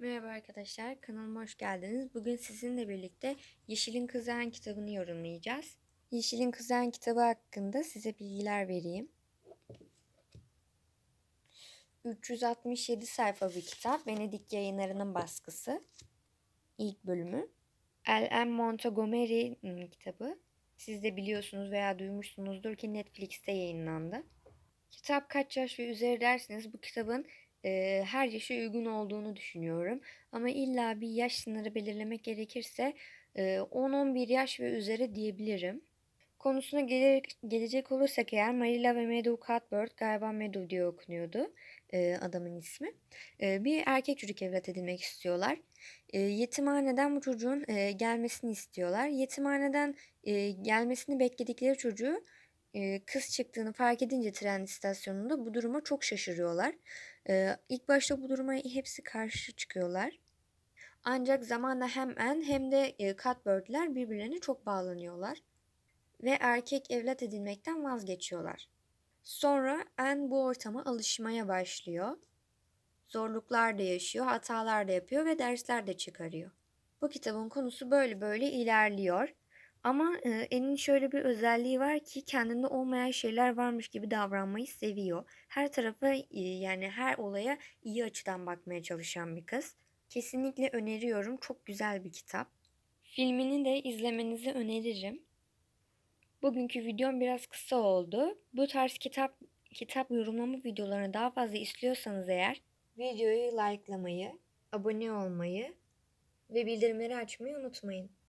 Merhaba arkadaşlar, kanalıma hoş geldiniz. Bugün sizinle birlikte Yeşilin Kızağın kitabını yorumlayacağız. Yeşilin Kızağın kitabı hakkında size bilgiler vereyim. 367 sayfa bir kitap. Venedik yayınlarının baskısı. İlk bölümü. L.M. Montgomery'nin kitabı. Siz de biliyorsunuz veya duymuşsunuzdur ki Netflix'te yayınlandı. Kitap kaç yaş ve üzeri derseniz bu kitabın e, her yaşa uygun olduğunu düşünüyorum. Ama illa bir yaş sınırı belirlemek gerekirse e, 10-11 yaş ve üzeri diyebilirim. Konusuna gelir, gelecek olursak eğer Marilla ve Meadow Cuthbert galiba Meadow diye okunuyordu e, adamın ismi. E, bir erkek çocuk evlat edinmek istiyorlar. E, yetimhaneden bu çocuğun e, gelmesini istiyorlar. Yetimhaneden e, gelmesini bekledikleri çocuğu kız çıktığını fark edince tren istasyonunda bu duruma çok şaşırıyorlar. E, ilk başta bu duruma hepsi karşı çıkıyorlar. Ancak zamanla hem Anne hem de e, birbirlerine çok bağlanıyorlar. Ve erkek evlat edinmekten vazgeçiyorlar. Sonra Anne bu ortama alışmaya başlıyor. Zorluklar da yaşıyor, hatalar da yapıyor ve dersler de çıkarıyor. Bu kitabın konusu böyle böyle ilerliyor. Ama e, En'in şöyle bir özelliği var ki kendinde olmayan şeyler varmış gibi davranmayı seviyor. Her tarafa e, yani her olaya iyi açıdan bakmaya çalışan bir kız. Kesinlikle öneriyorum. Çok güzel bir kitap. Filmini de izlemenizi öneririm. Bugünkü videom biraz kısa oldu. Bu tarz kitap kitap yorumlama videolarını daha fazla istiyorsanız eğer videoyu likelamayı, abone olmayı ve bildirimleri açmayı unutmayın.